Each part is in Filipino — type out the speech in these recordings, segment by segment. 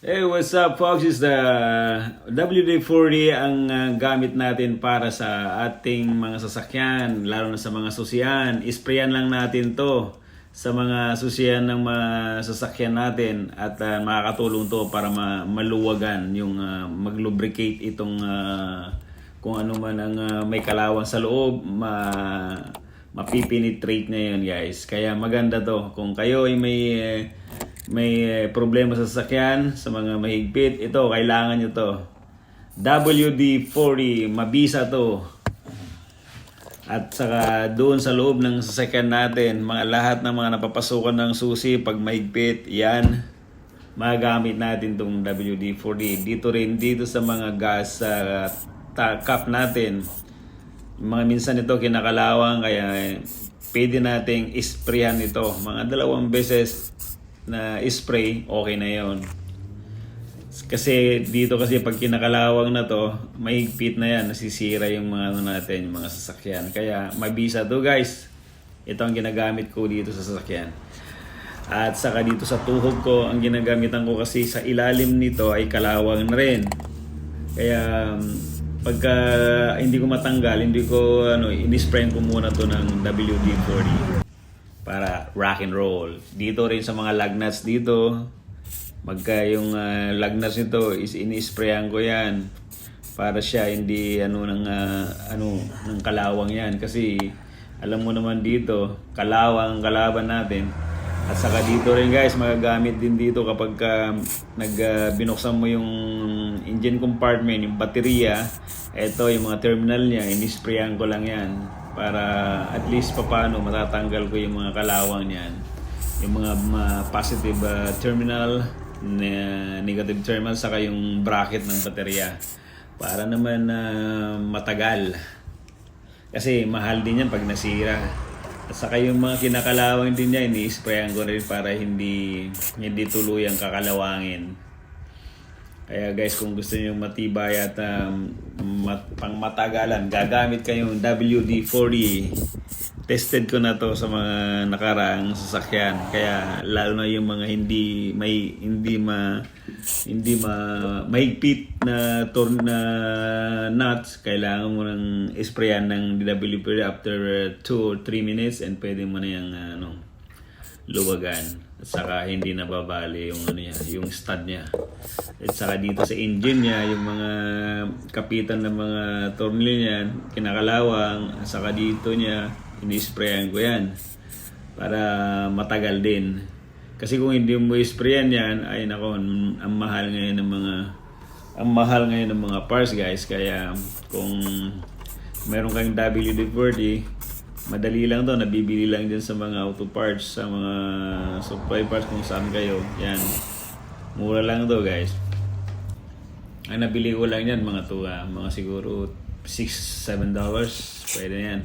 Hey, what's up folks? It's the WD-40 ang uh, gamit natin para sa ating mga sasakyan, lalo na sa mga susian. Isprayan lang natin to sa mga susian ng mga sasakyan natin at uh, makakatulong to para ma- maluwagan yung uh, mag-lubricate itong uh, kung ano man ang uh, may kalawang sa loob, ma mapipenetrate na yun guys. Kaya maganda to. Kung kayo ay may eh, may eh, problema sa sasakyan, sa mga mahigpit, ito, kailangan nyo to. WD-40, mabisa to. At saka doon sa loob ng sasakyan natin, mga lahat ng mga napapasukan ng susi, pag mahigpit, yan, magamit natin tong WD-40. Dito rin, dito sa mga gas ta- cup natin, mga minsan ito kinakalawang kaya pwede nating isprayan ito. Mga dalawang beses na spray, okay na yon. Kasi dito kasi pag kinakalawang na to, mahigpit na yan, nasisira yung mga ano natin, yung mga sasakyan. Kaya mabisa to guys. Ito ang ginagamit ko dito sa sasakyan. At saka dito sa tuhog ko, ang ginagamitan ko kasi sa ilalim nito ay kalawang na rin. Kaya um, pagka hindi ko matanggal, hindi ko ano, inispray ko muna to ng WD-40 para rock and roll. Dito rin sa mga lug nuts dito, magka yung uh, lug nuts nito is ini-sprayan ko yan para siya hindi ano ng ah, ano ng kalawang yan. Kasi alam mo naman dito kalawang ang kalaban natin. At saka dito rin guys magagamit din dito kapag ka, nag ah, binuksan mo yung engine compartment yung baterya ito yung mga terminal niya inisprayan ko lang yan para at least papaano matatanggal ko yung mga kalawang niyan. Yung mga, positive ah, terminal na negative terminal saka yung bracket ng baterya. Para naman na matagal. Kasi mahal din yan pag nasira. At saka yung mga kinakalawang din niya ini-sprayan ko rin para hindi hindi tuluyang kakalawangin kaya guys, kung gusto niyo matibay at um, mat- pang matagalan, gagamit kayong WD-40. Tested ko na to sa mga nakaraang sasakyan. Kaya lalo na yung mga hindi may hindi ma hindi ma mahigpit na torn na nuts, kailangan mo nang isprayan ng WD-40 after 2 or 3 minutes and pwede mo na yung ano luwagan. At saka hindi nababali yung ano niya, yung stud niya. At saka dito sa engine niya, yung mga kapitan ng mga tornilyo niya, kinakalawang. At saka dito niya, ini-sprayan ko yan. Para matagal din. Kasi kung hindi mo isprayan yan, ay nako, ang mahal ngayon ng mga ang mahal ngayon ng mga parts guys. Kaya kung meron kang WD-40, madali lang to nabibili lang din sa mga auto parts sa mga supply parts kung saan kayo. Yan. Mura lang to guys. Ang nabili ko lang yan mga to ah, mga siguro 6-7 dollars. Pwede yan.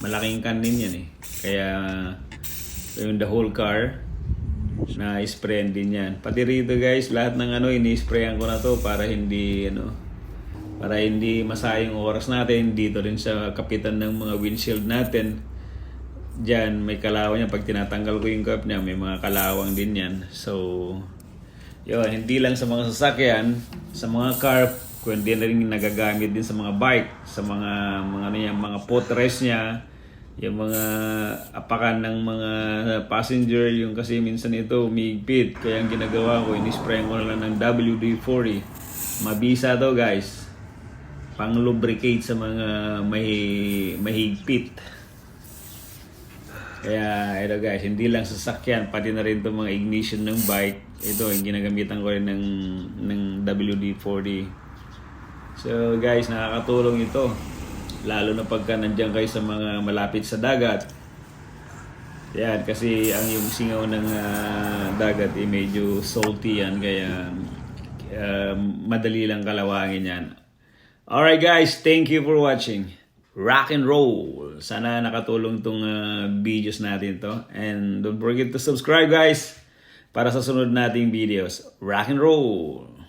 Malaking can din yan eh. Kaya yung the whole car na sprayan din yan. Pati rito guys lahat ng ano ini-sprayan ko na to para hindi ano para hindi masayang oras natin. Dito rin sa kapitan ng mga windshield natin Diyan may kalawang yan. Pag tinatanggal ko yung cup niya may mga kalawang din yan. So yun hindi lang sa mga sasakyan sa mga car kundi na rin nagagamit din sa mga bike sa mga mga ano yan, mga footrest niya yung mga apakan ng mga passenger yung kasi minsan ito umigpit. Kaya ang ginagawa ko inispray ko na lang ng WD-40 mabisa to guys. Pang lubricate sa mga may mahigpit. Kaya ito guys, hindi lang sasakyan, pati na rin itong mga ignition ng bike. Ito, yung ginagamitan ko rin ng, ng WD-40. So guys, nakakatulong ito. Lalo na pagka nandiyan kayo sa mga malapit sa dagat. Yan, kasi ang yung singaw ng ah, dagat ay medyo salty yan. Kaya ah, madali lang kalawangin yan. Alright guys, thank you for watching. Rock and roll. Sana nakatulong tong uh, videos natin to. And don't forget to subscribe guys para sa sunod nating videos. Rock and roll.